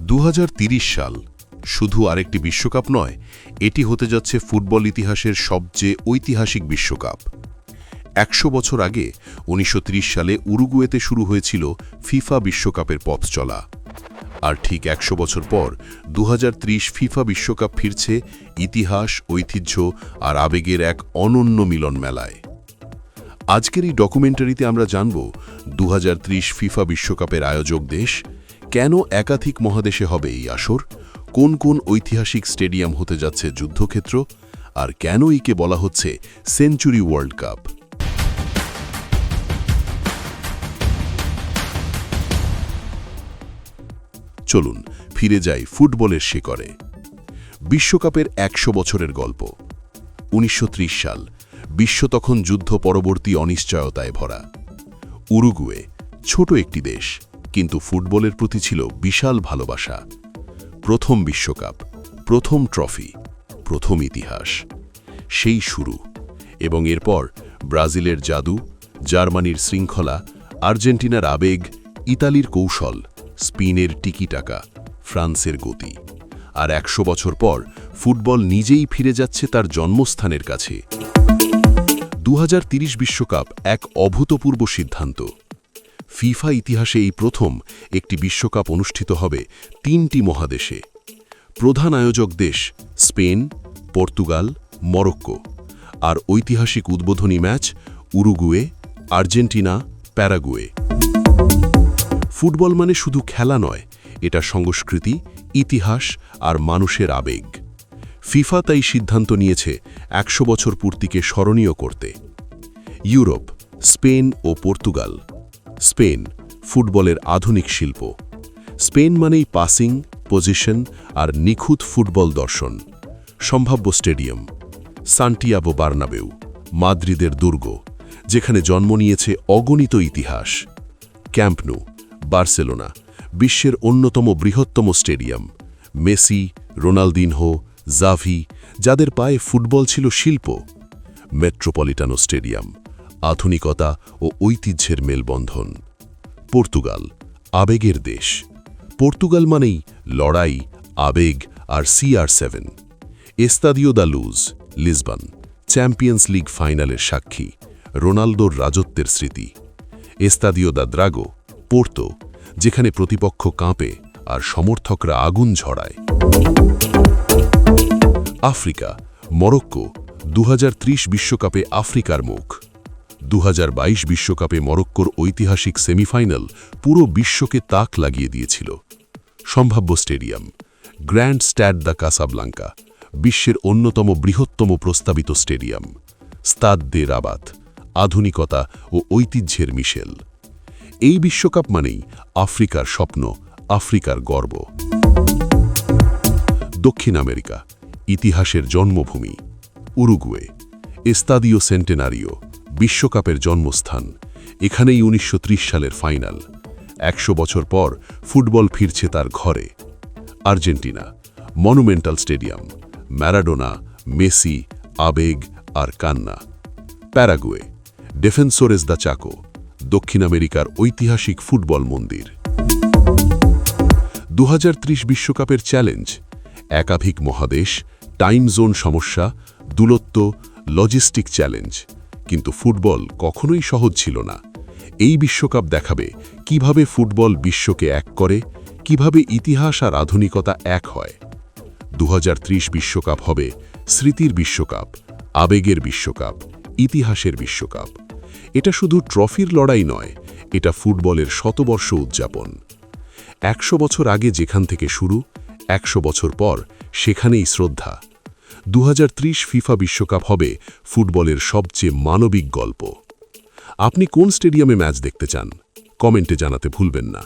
দু সাল শুধু আরেকটি বিশ্বকাপ নয়, এটি হতে যাচ্ছে ফুটবল ইতিহাসের সবচেয়ে ঐতিহাসিক বিশ্বকাপ। একশো বছর আগে উনিশশো ত্রিশ সালে উরুগুয়েতে শুরু হয়েছিল ফিফা বিশ্বকাপের পথ চলা। আর ঠিক একশো বছর পর দুহাজার ত্রিশ ফিফা বিশ্বকাপ ফিরছে ইতিহাস, ঐতিহ্য আর আবেগের এক অনন্য মিলন মেলায় আজকের এই ডকুমেন্টারিতে আমরা জানব দু হাজার ত্রিশ ফিফা বিশ্বকাপের আয়োজক দেশ কেন একাধিক মহাদেশে হবে এই আসর, কোন কোন ঐতিহাসিক স্টেডিয়াম হতে যাচ্ছে যুদ্ধক্ষেত্র, আর কেন একে বলা হচ্ছে সেঞ্চুরি ওয়ার্ল্ড কাপ। চলুন, ফিরে যাই ফুটবলের শিকরে বিশ্বকাপের একশো বছরের গল্প, উনিশশো ত্রিশ সাল বিশ্ব তখন যুদ্ধ পরবর্তী অনিশ্চয়তায় ভরা। উরুগুয়ে ছোট একটি দেশ, কিন্তু ফুটবলের প্রতি ছিল বিশাল ভালোবাসা। প্রথম বিশ্বকাপ, প্রথম ট্রফি, প্রথম ইতিহাস। সেই শুরু। এবং এরপর ব্রাজিলের জাদু, জার্মানির শৃঙ্খলা, আর্জেন্টিনার আবেগ, ইতালির কৌশল, স্পিনের টিকিটাকা, ফ্রান্সের গতি। আর একশো বছর পর ফুটবল নিজেই ফিরে যাচ্ছে তার জন্মস্থানের কাছে। দু বিশ্বকাপ এক অভূতপূর্ব সিদ্ধান্ত। ফিফা ইতিহাসে এই প্রথম একটি বিশ্বকাপ অনুষ্ঠিত হবে তিনটি মহাদেশে। প্রধান আয়োজক দেশ স্পেন, পর্তুগাল, মরক্কো। আর ঐতিহাসিক উদ্বোধনী match Uruguay, Argentina, Paraguay. Football মানে শুধু খেলা নয়, এটা সংস্কৃতি, ইতিহাস আর মানুষের আবেগ। ফিফা তাই সিদ্ধান্ত নিয়েছে একশো বছর পূর্তিকে স্মরণীয় করতে। ইউরোপ, স্পেন ও পর্তুগাল। স্পেন, ফুটবলের আধুনিক শিল্প। স্পেন মানেই পাসিং, পজিশন আর নিখুঁত ফুটবল দর্শন। সম্ভাব্য স্টেডিয়াম সান্টিয়াবো বার্নাবেউ, মাদ্রিদের দুর্গ, যেখানে জন্ম নিয়েছে অগণিত ইতিহাস। ক্যাম্পনু বার্সেলোনা, বিশ্বের অন্যতম বৃহত্তম স্টেডিয়াম। মেসি, রোনালদিনহো জাভি, যাদের পায়ে ফুটবল ছিল শিল্প। মেট্রোপলিটানো স্টেডিয়াম, আধুনিকতা ও ঐতিহ্যের মেলবন্ধন। পর্তুগাল, আবেগের দেশ। পর্তুগাল মানেই লড়াই, আবেগ আর CR seven. Estadio da Luz, Lisbon, champions league ফাইনালের সাক্ষী, রোনালদোর রাজত্বের স্মৃতি। এস্তাদিও দা দ্রাগো, পোর্তো, যেখানে প্রতিপক্ষ কাঁপে আর সমর্থকরা আগুন ঝড়ায় আফ্রিকা, মরক্কো দু বিশ্বকাপে আফ্রিকার মুখ। দু বিশ্বকাপে মরক্কোর ঐতিহাসিক সেমিফাইনাল পুরো বিশ্বকে তাক লাগিয়ে দিয়েছিল। সম্ভাব্য stadium, Grand Stade de Casablanca, বিশ্বের অন্যতম বৃহত্তম প্রস্তাবিত স্টেডিয়াম, স্তাদ দে রাবাত, আধুনিকতা ও ঐতিহ্যের মিশেল। এই বিশ্বকাপ মানেই আফ্রিকার স্বপ্ন, আফ্রিকার গর্ব। দক্ষিণ আমেরিকা ইতিহাসের জন্মভূমি, উরুগুয়ে। এস্তাদিও সেন্টেনারিও, বিশ্বকাপের জন্মস্থান, এখানেই উনিশশো ত্রিশ সালের ফাইনাল। একশো বছর পর ফুটবল ফিরছে তার ঘরে। Argentina, Monumental stadium, Maradona, Messi, আবেগ আর কান্না। প্যারাগুয়ে, ডেফেন্সোরেস দা চাকো, দক্ষিণ আমেরিকার ঐতিহাসিক ফুটবল মন্দির। দু বিশ্বকাপের চ্যালেঞ্জ, একাধিক মহাদেশ টাইম জোন সমস্যা, দূরত্ব, লজিস্টিক চ্যালেঞ্জ। কিন্তু ফুটবল কখনোই সহজ ছিল না। এই বিশ্বকাপ দেখাবে কীভাবে ফুটবল বিশ্বকে এক করে, কীভাবে ইতিহাস আর আধুনিকতা এক হয়। দু বিশ্বকাপ হবে স্মৃতির বিশ্বকাপ, আবেগের বিশ্বকাপ, ইতিহাসের বিশ্বকাপ। এটা শুধু ট্রফির লড়াই নয়, এটা ফুটবলের শতবর্ষ উদযাপন। একশো বছর আগে যেখান থেকে শুরু একশো বছর পর সেখানেই শ্রদ্ধা। দু হাজার ত্রিশ ফিফা বিশ্বকাপ হবে ফুটবলের সবচেয়ে মানবিক গল্প। আপনি কোন স্টেডিয়ামে ম্যাচ দেখতে চান? কমেন্টে জানাতে ভুলবেন না।